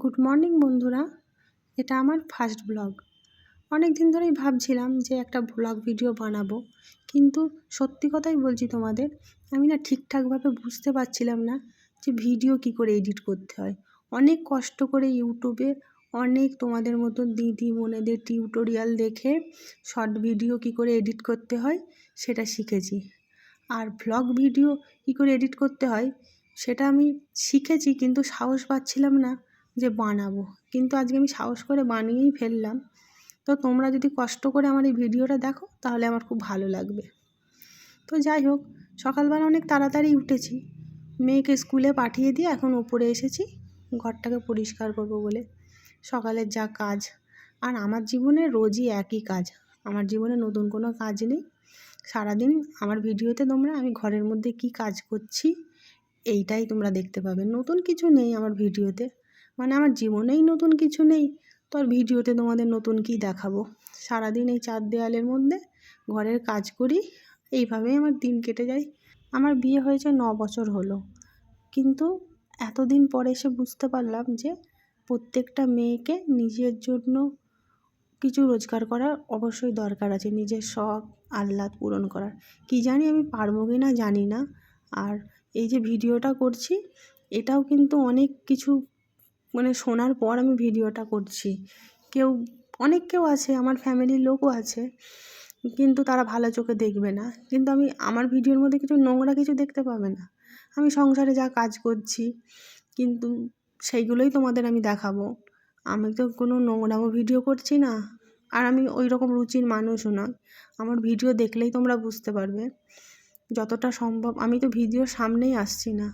Good morning বন্ধুরা। এটা আমার ফার্স্ট ব্লগ অনেক দিন ধরেই ভাবছিলাম যে একটা ব্লগ ভিডিও বানাবো, কিন্তু সত্যি কথাই বলছি তোমাদের, আমি না ঠিকঠাকভাবে বুঝতে পারছিলাম না যে ভিডিও কি করে এডিট করতে হয়। অনেক কষ্ট করে ইউটিউবে অনেক তোমাদের মতো দিদি বোনেদের টিউটোরিয়াল দেখে শর্ট ভিডিও কি করে এডিট করতে হয়, সেটা শিখেছি। আর ভ্লগ ভিডিও কী করে এডিট করতে হয়, সেটা আমি শিখেছি, কিন্তু সাহস পাচ্ছিলাম না। যে বানাবো। কিন্তু আজকে আমি সাহস করে বানিয়েই ফেললাম। তো তোমরা যদি কষ্ট করে আমার এই ভিডিওটা দেখো, তাহলে আমার খুব ভালো লাগবে। তো যাই হোক, সকালবেলা অনেক তাড়াতাড়ি উঠেছি। মেয়েকে স্কুলে পাঠিয়ে দিয়ে এখন ওপরে এসেছি। ঘরটাকে পরিষ্কার করব বলে। সকালের যা কাজ। আর আমার জীবনে রোজই একই কাজ। আমার জীবনে নতুন কোনো কাজ নেই। সারাদিন আমার ভিডিওতে তোমরা আমি ঘরের মধ্যে কি কাজ করছি, এইটাই তোমরা দেখতে পাবে। নতুন কিছু নেই আমার ভিডিওতে। মানে আমার জীবনেই নতুন কিছু নেই, তো আর ভিডিওতে তোমাদের নতুন কি দেখাবো? সারাদিন এই চার দেয়ালের মধ্যে ঘরের কাজ করি, এইভাবেই আমার দিন কেটে যায়। আমার বিয়ে হয়েছে ন বছর হলো, কিন্তু এতদিন পরে এসে বুঝতে পারলাম যে প্রত্যেকটা মেয়েকে নিজের জন্য কিছু রোজগার করার অবশ্যই দরকার আছে, নিজের শখ, আহ্লাদ পূরণ করার। কী জানি আমি পারব কি না জানি না, আর এই যে ভিডিওটা করছি, এটাও কিন্তু অনেক কিছু মানে শোনার পর আমি ভিডিওটা করছি। কেউ, অনেক কেউ আছে, আমার ফ্যামিলির লোকও আছে, কিন্তু তারা ভালো চোখে দেখবে না। কিন্তু আমি, আমার ভিডিওর মধ্যে কিছু নোংরা কিছু দেখতে পাবে না। আমি সংসারে যা কাজ করছি, কিন্তু সেইগুলোই তোমাদের আমি দেখাবো। আমি তো কোনো নোংরামো ভিডিও করছি না, আর আমি ওই রকম রুচির মানুষও নয় আমার ভিডিও দেখলেই তোমরা বুঝতে পারবে যতটা সম্ভব। আমি তো ভিডিওর সামনেই আসছি না।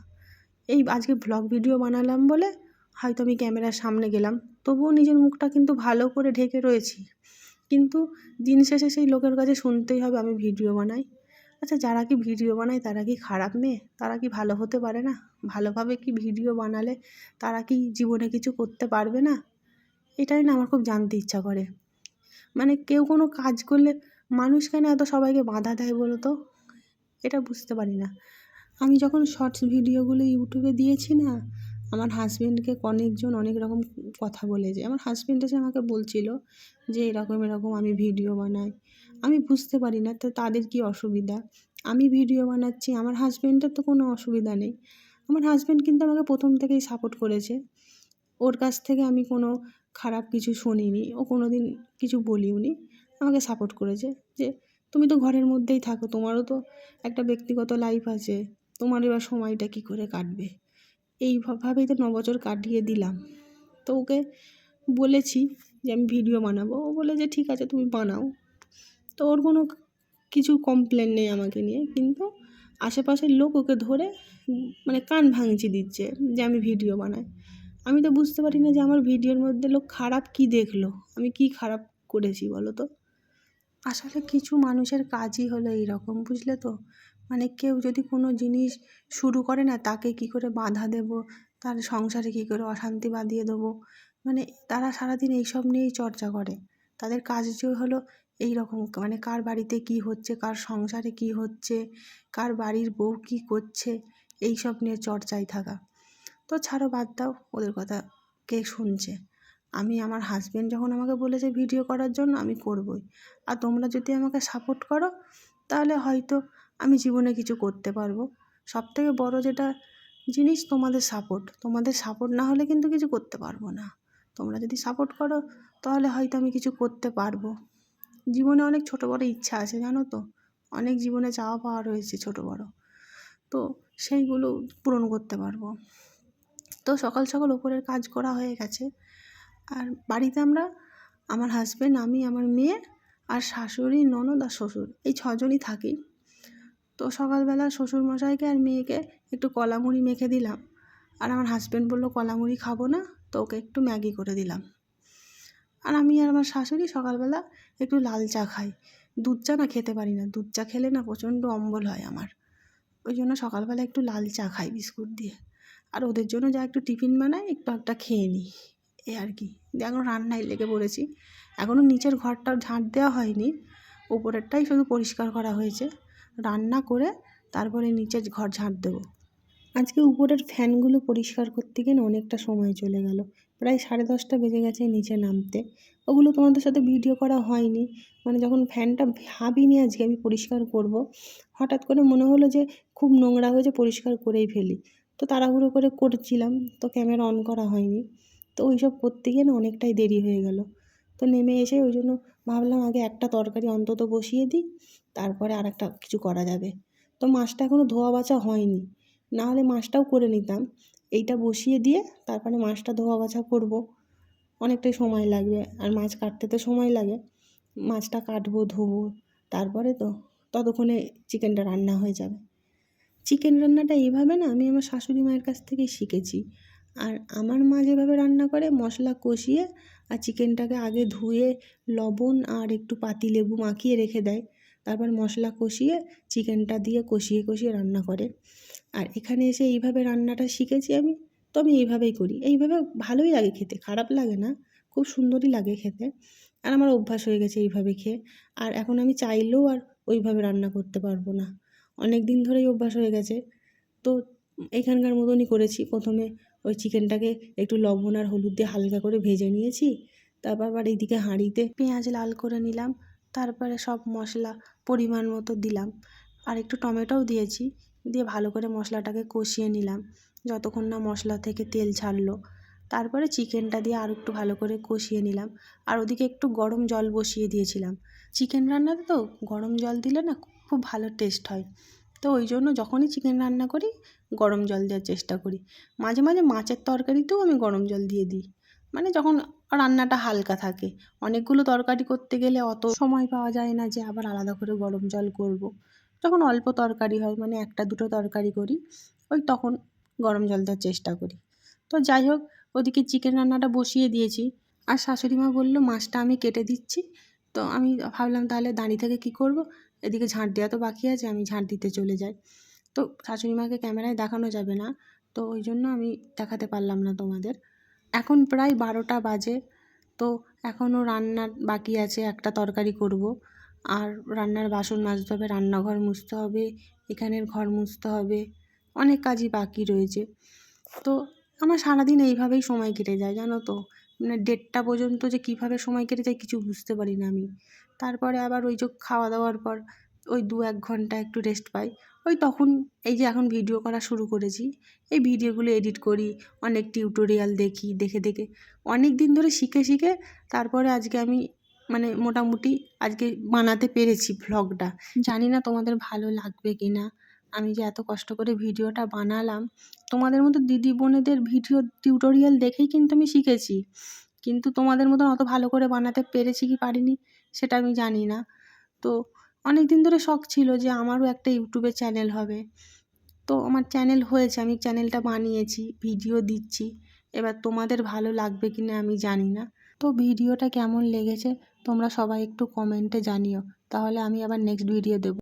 এই আজকে ভ্লগ ভিডিও বানালাম বলে হয়তো আমি ক্যামেরার সামনে গেলাম। তবুও নিজের মুখটা কিন্তু ভালো করে ঢেকে রয়েছি। কিন্তু দিন শেষে সেই লোকের কাছে শুনতেই হবে আমি ভিডিও বানাই। আচ্ছা যারা কি ভিডিও বানায় তারা কি খারাপ মেয়ে? তারা কি ভালো হতে পারে না? ভালোভাবে কি ভিডিও বানালে তারা কি জীবনে কিছু করতে পারবে না? এটাই না আমার খুব জানতে ইচ্ছা করে। মানে কেউ কোনো কাজ করলে মানুষ কেন এত সবাইকে বাধা দেয় বলো তো? এটা বুঝতে পারি না। আমি যখন শর্টস ভিডিওগুলো ইউটিউবে দিয়েছি না আমার হাজব্যান্ডকে অনেকজন অনেক রকম কথা বলেছে। আমার হাজব্যান্ড এসে আমাকে বলছিল যে, এরকম এরকম আমি ভিডিও বানাই। আমি বুঝতে পারি না তো তাদের কী অসুবিধা? আমি ভিডিও বানাচ্ছি, আমার হাজবেন্ডের তো কোনো অসুবিধা নেই। আমার হাজব্যান্ড কিন্তু আমাকে প্রথম থেকেই সাপোর্ট করেছে। ওর কাছ থেকে আমি কোনো খারাপ কিছু শুনিনি, ও কোনো দিন কিছু বলিও নি আমাকে সাপোর্ট করেছে যে, তুমি তো ঘরের মধ্যেই থাকো, তোমারও তো একটা ব্যক্তিগত লাইফ আছে। তোমার এবার সময়টা কী করে কাটবে? এইভাবেই তো ন বছর কাটিয়ে দিলাম। তো ওকে বলেছি যে আমি ভিডিও বানাবো। ও বলে যে ঠিক আছে, তুমি বানাও। তো ওর কোনো কিছু কমপ্লেন নেই আমাকে নিয়ে। কিন্তু আশেপাশের লোক ওকে ধরে মানে কান ভাঙচি দিচ্ছে যে আমি ভিডিও বানাই। আমি তো বুঝতে পারি না যে আমার ভিডিওর মধ্যে লোক খারাপ কী দেখল? আমি কি খারাপ করেছি বলো তো? আসলে কিছু মানুষের কাজই হলো এইরকম, বুঝলে তো? মানে কেউ যদি কোনো জিনিস শুরু করে না, তাকে কী করে বাধা দেবো? তার সংসারে কী করে অশান্তি বাঁধিয়ে দেবো? মানে তারা সারাদিন এইসব নিয়েই চর্চা করে। তাদের কাজ যে হলো এই রকম মানে কার বাড়িতে কী হচ্ছে, কার সংসারে কী হচ্ছে, কার বাড়ির বউ কী করছে এই সব নিয়ে চর্চায় থাকা। তো ছাড়ো, বাদ দাও, ওদের কথা কে শুনছে? আমি আমার হাজব্যান্ড যখন আমাকে বলেছে ভিডিও করার জন্য, আমি করবই। আর তোমরা যদি আমাকে সাপোর্ট করো, তাহলে হয়তো আমি জীবনে কিছু করতে পারব। সবথেকে বড় যেটা জিনিস, তোমাদের সাপোর্ট তোমাদের সাপোর্ট না হলে কিন্তু কিছু করতে পারব না। তোমরা যদি সাপোর্ট করো, তাহলে হয়তো আমি কিছু করতে পারব। জীবনে অনেক ছোটো বড়ো ইচ্ছা আছে, জানো তো? অনেক জীবনে চাওয়া পাওয়া রয়েছে ছোটো বড়ো। তো সেইগুলো পূরণ করতে পারব। তো সকাল সকাল ওপরের কাজ করা হয়ে গেছে। আর বাড়িতে আমরা, আমার হাজব্যান্ড আমি, আমার মেয়ে আর শাশুড়ি, ননদ আর শ্বশুর, এই ছজনই থাকি। তো সকালবেলা শ্বশুরমশাইকে আর মেয়েকে একটু কলা মুড়ি মেখে দিলাম। আর আমার হাজব্যান্ড বলল কলা মুড়ি খাব না, তো ওকে একটু ম্যাগি করে দিলাম। আর আমি আর আমার শাশুড়ি সকালবেলা একটু লাল চা খাই। দুধ চা না খেতে পারি না, দুধ চা খেলে না প্রচণ্ড অম্বল হয় আমার। ওই জন্য সকালবেলা একটু লাল চা খাই বিস্কুট দিয়ে। আর ওদের জন্য যা একটু টিফিন বানাই, একটু একটা খেয়ে নিই। এ আর কি। এখন রান্নায় লেগে পড়েছি। এখনও নিচের ঘরটা ঝাঁট দেওয়া হয়নি, উপরেরটাই শুধু পরিষ্কার করা হয়েছে। রান্না করে তারপরে নিচের ঘর ঝাঁট দেবো। আজকে উপরের ফ্যানগুলো পরিষ্কার করতে গিয়ে অনেকটা সময় চলে গেল। প্রায় সাড়ে দশটা বেজে গেছে নিচে নামতে। ওগুলো তোমাদের সাথে ভিডিও করা হয়নি। মানে যখন ফ্যানটা ভাবিনি আজকে আমি পরিষ্কার করব, হঠাৎ করে মনে হলো যে খুব নোংরা হয়েছে, পরিষ্কার করেই ফেলি। তো তাড়াহুড়ো করে করছিলাম, তো ক্যামেরা অন করা হয়নি। তো ওই সব করতে গিয়ে না অনেকটাই দেরি হয়ে গেল। তো নেমে এসে ওই জন্য ভাবলাম আগে একটা তরকারি অন্তত বসিয়ে দিই। তারপরে আর একটা কিছু করা যাবে। তো মাছটা এখনও ধোয়া বাছা হয়নি। না হলে মাছটাও করে নিতাম। এইটা বসিয়ে দিয়ে তারপরে মাছটা ধোয়া বাছা করব। অনেকটাই সময় লাগবে। আর মাছ কাটতে তো সময় লাগে। মাছটা কাটবো, ধোবো, তারপরে তো ততক্ষণে চিকেনটা রান্না হয়ে যাবে। চিকেন রান্নাটা এইভাবে না আমি আমার শাশুড়ি মায়ের কাছ থেকেই শিখেছি। আর আমার মা যেভাবে রান্না করে, মশলা কষিয়ে আর চিকেনটাকে আগে ধুয়ে লবণ আর একটু পাতিলেবু মাখিয়ে রেখে দেয়। তারপর মশলা কষিয়ে চিকেনটা দিয়ে কষিয়ে কষিয়ে রান্না করে। আর এখানে এসে এইভাবে রান্নাটা শিখেছি আমি, তো আমি এইভাবেই করি। এইভাবে ভালোই লাগে খেতে, খারাপ লাগে না, খুব সুন্দরই লাগে খেতে। আর আমার অভ্যাস হয়ে গেছে এইভাবে খেয়ে। আর এখন আমি চাইলেও আর ওইভাবে রান্না করতে পারব না। অনেক দিন ধরেই অভ্যাস হয়ে গেছে। তো এখানকার মতনই করেছি। প্রথমে ওই চিকেনটাকে একটু লবণ আর হলুদ দিয়ে হালকা করে ভেজে নিয়েছি। তারপর আবার এইদিকে হাঁড়িতে পেঁয়াজ লাল করে নিলাম। তারপরে সব মশলা পরিমাণ মতো দিলাম। আর একটু টমেটোও দিয়েছি। দিয়ে ভালো করে মশলাটাকে কষিয়ে নিলাম। যতক্ষণ না মশলা থেকে তেল ছাড়লো। তারপরে চিকেনটা দিয়ে আর একটু ভালো করে কষিয়ে নিলাম। আর ওদিকে একটু গরম জল বসিয়ে দিয়েছিলাম। চিকেন রান্নাতে তো গরম জল দিলে না খুব ভালো টেস্ট হয়। তো ওই জন্য যখনই চিকেন রান্না করি, গরম জল দেওয়ার চেষ্টা করি। মাঝে মাঝে মাছের তরকারিতেও আমি গরম জল দিয়ে দিই। মানে যখন রান্নাটা হালকা থাকে। অনেকগুলো তরকারি করতে গেলে অত সময় পাওয়া যায় না যে আবার আলাদা করে গরম জল করব। যখন অল্প তরকারি হয় মানে একটা দুটো তরকারি করি, ওই তখন গরম জল দেওয়ার চেষ্টা করি। তো যাই হোক, ওদিকে চিকেন রান্নাটা বসিয়ে দিয়েছি। আর শাশুড়ি মা বলল, মাছটা আমি কেটে দিচ্ছি। তো আমি ভাবলাম তাহলে দাঁড়িয়ে থেকে কী করব? এদিকে ঝাঁট দেওয়া তো বাকি আছে, আমি ঝাঁট দিতে চলে যাই। তো শাশুড়ি মাকে ক্যামেরায় দেখানো যাবে না। তো ওই জন্য আমি দেখাতে পারলাম না তোমাদের। এখন প্রায় বারোটা বাজে, তো এখনও রান্নার বাকি আছে, একটা তরকারি করব। আর রান্নার বাসন মাজতে হবে, রান্নাঘর মুছতে হবে, এখানের ঘর মুছতে হবে, অনেক কাজই বাকি রয়েছে। তো আমার সারাদিন এইভাবেই সময় কেটে যায়, জানো তো? মানে দেড়টা পর্যন্ত যে কীভাবে সময় কেটে যায় কিছু বুঝতে পারি না আমি। তারপরে আবার ওই যে খাওয়া দাওয়ার পর ওই দু এক ঘণ্টা একটু রেস্ট পাই। ওই তখন এই যে এখন ভিডিও করা শুরু করেছি, এই ভিডিওগুলো এডিট করি, অনেক টিউটোরিয়াল দেখি, দেখে দেখে। অনেক দিন ধরে শিখে শিখে তারপরে আজকে আমি মানে মোটামুটি আজকে বানাতে পেরেছি ভ্লগটা জানি না তোমাদের ভালো লাগবে কি না আমি যে এত কষ্ট করে ভিডিওটা বানালাম, তোমাদের মতো দিদি বোনেদের ভিডিও টিউটোরিয়াল দেখেই কিন্তু আমি শিখেছি। কিন্তু তোমাদের মতন অত ভালো করে বানাতে পেরেছি কি পারিনি, সেটা আমি জানি না। তো অনেক দিন ধরে শখ ছিল যে আমারও একটা ইউটিউবে চ্যানেল হবে। তো আমার চ্যানেল হয়েছে, আমি চ্যানেলটা বানিয়েছি ভিডিও দিচ্ছি। এবার তোমাদের ভালো লাগবে কি না আমি জানি না। তো ভিডিওটা কেমন লেগেছে তোমরা সবাই একটু কমেন্টে জানিও। তাহলে আমি আবার নেক্সট ভিডিও দেবো।